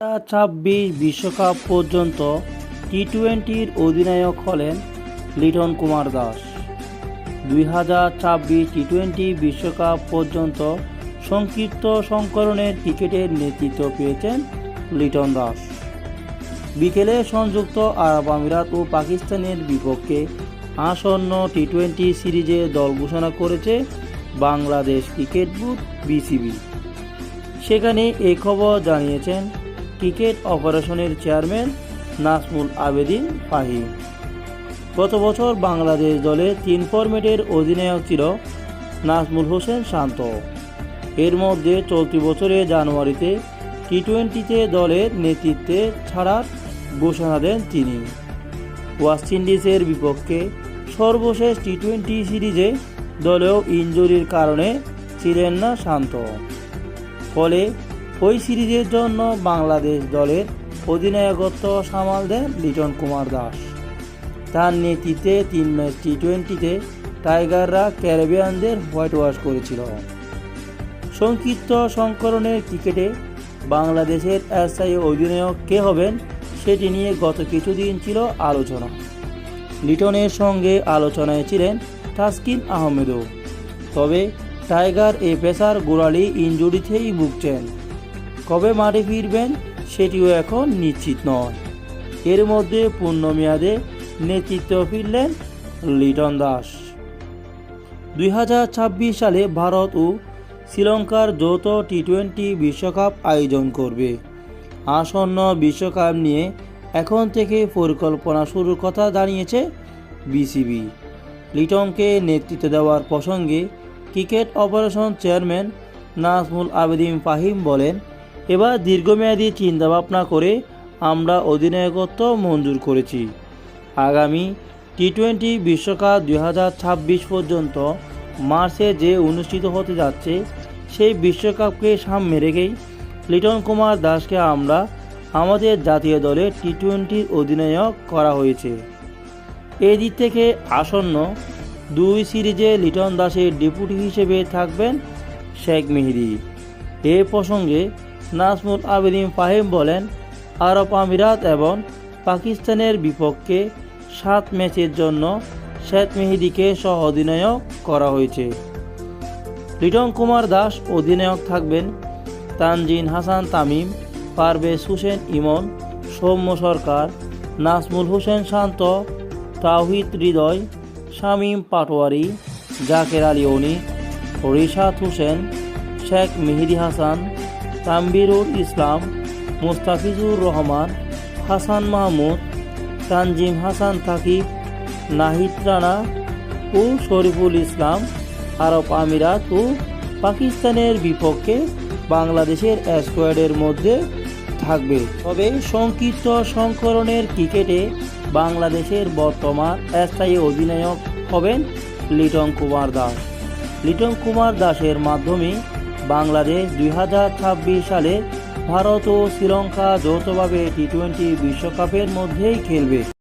ছাব্বিশ বিশ্বকাপ পর্যন্ত টি টোয়েন্টির অধিনায়ক হলেন লিটন কুমার দাস। দুই হাজার ছাব্বিশ টি টোয়েন্টি বিশ্বকাপ পর্যন্ত সংক্ষিপ্ত সংকলনের ক্রিকেটের নেতৃত্ব পেয়েছেন লিটন দাস। বিকেলে সংযুক্ত আরব আমিরাত ও পাকিস্তানের বিপক্ষে আসন্ন টি টোয়েন্টি সিরিজে দল ঘোষণা করেছে বাংলাদেশ ক্রিকেট বোর্ড বিসিবি। সেখানে এই খবর জানিয়েছেন ক্রিকেট অপারেশনের চেয়ারম্যান নাসমুল আবেদিন ফাহিম গত বছর বাংলাদেশ দলে তিন ফরম্যাটের অধিনায়ক ছিল নাজমুল হোসেন শান্ত। এর মধ্যে চলতি বছরে জানুয়ারিতে টি টোয়েন্টিতে দলের নেতৃত্বে ছাড়ার ঘোষণা দেন তিনি। ওয়েস্ট ইন্ডিজের বিপক্ষে সর্বশেষ টি টোয়েন্টি সিরিজে দলেও ইনজুরির কারণে ছিলেন না শান্ত। ফলে ওই সিরিজের জন্য বাংলাদেশ দলের অধিনায়কত্ব সামাল দেন লিটন কুমার দাস। তার নেতৃত্বে তিন ম্যাচ টি টোয়েন্টিতে টাইগাররা ক্যারিবিয়ানদের হোয়াইট ওয়াশ করেছিল। সংক্ষিপ্ত সংকরণের ক্রিকেটে বাংলাদেশের স্থায়ী অধিনায়ক কে হবেন সেটি নিয়ে গত কিছুদিন ছিল আলোচনা। লিটনের সঙ্গে আলোচনায় ছিলেন তাসকিন আহমেদও। তবে টাইগার এ পেসার গোড়ালি ইঞ্জুরিতেই ভুগছেন। কবে মাঠে ফিরবেন সেটিও এখন নিশ্চিত নয়। এর মধ্যে পূর্ণ মেয়াদে নেতৃত্ব ফিরলেন লিটন দাস। দুই হাজার ছাব্বিশ সালে ভারত ও শ্রীলঙ্কার যৌথ টি টোয়েন্টি বিশ্বকাপ আয়োজন করবে। আসন্ন বিশ্বকাপ নিয়ে এখন থেকে পরিকল্পনা শুরুর কথা জানিয়েছে বিসিবি। লিটনকে নেতৃত্ব দেওয়ার প্রসঙ্গে cricket operation chairman Nazmul Abedin Fahim বলেন এবার দীর্ঘমেয়াদী চিন্তাভাবনা করে আমরা অধিনায়কত্ব মঞ্জুর করেছি। আগামী টি টোয়েন্টি বিশ্বকাপ দুই হাজার ছাব্বিশ পর্যন্ত মার্চে যে অনুষ্ঠিত হতে যাচ্ছে, সেই বিশ্বকাপকে সামনে রেখেই লিটন কুমার দাসকে আমরা আমাদের জাতীয় দলে টি টোয়েন্টির অধিনায়ক করা হয়েছে। এই দিক থেকে আসন্ন দুই সিরিজে লিটন দাসের ডেপুটি হিসেবে থাকবেন শেখ মেহেদি। এ প্রসঙ্গে নাজমুল আবেদিন ফাহিম বলেন, আরব আমিরাত এবং পাকিস্তানের বিপক্ষে সাত ম্যাচের জন্য শেখ মেহেদিকে সহ অধিনায়ক করা হয়েছে। লিটন কুমার দাস অধিনায়ক থাকবেন তানজিন হাসান তামিম, পারভেজ হোসেন ইমন, সৌম্য সরকার, নাজমুল হোসেন শান্ত, তাওহিদ হৃদয়, শামীম পাটোয়ারি, জাকের আলী অনি, রিশাদ হোসেন, শেখ মেহেদি হাসান তাম্বিরুল ইসলাম, মুস্তাফিজুর রহমান, হাসান মাহমুদ, তানজিম হাসান থাকিব, নাহিদ রানা ও শরীফুল ইসলাম, আরব আমিরাত ও পাকিস্তানের বিপক্ষে বাংলাদেশের স্কোয়াডের মধ্যে থাকবে। তবে সংক্ষিপ্ত সংকলনের ক্রিকেটে বাংলাদেশের বর্তমান স্থায়ী অধিনায়ক হবেন লিটন কুমার দাস। লিটন কুমার দাসের মাধ্যমে বাংলাদেশ দুই হাজার ছাব্বিশ সালে ভারত ও শ্রীলঙ্কা যৌথভাবে টি টোয়েন্টি বিশ্বকাপের মধ্যেই খেলবে।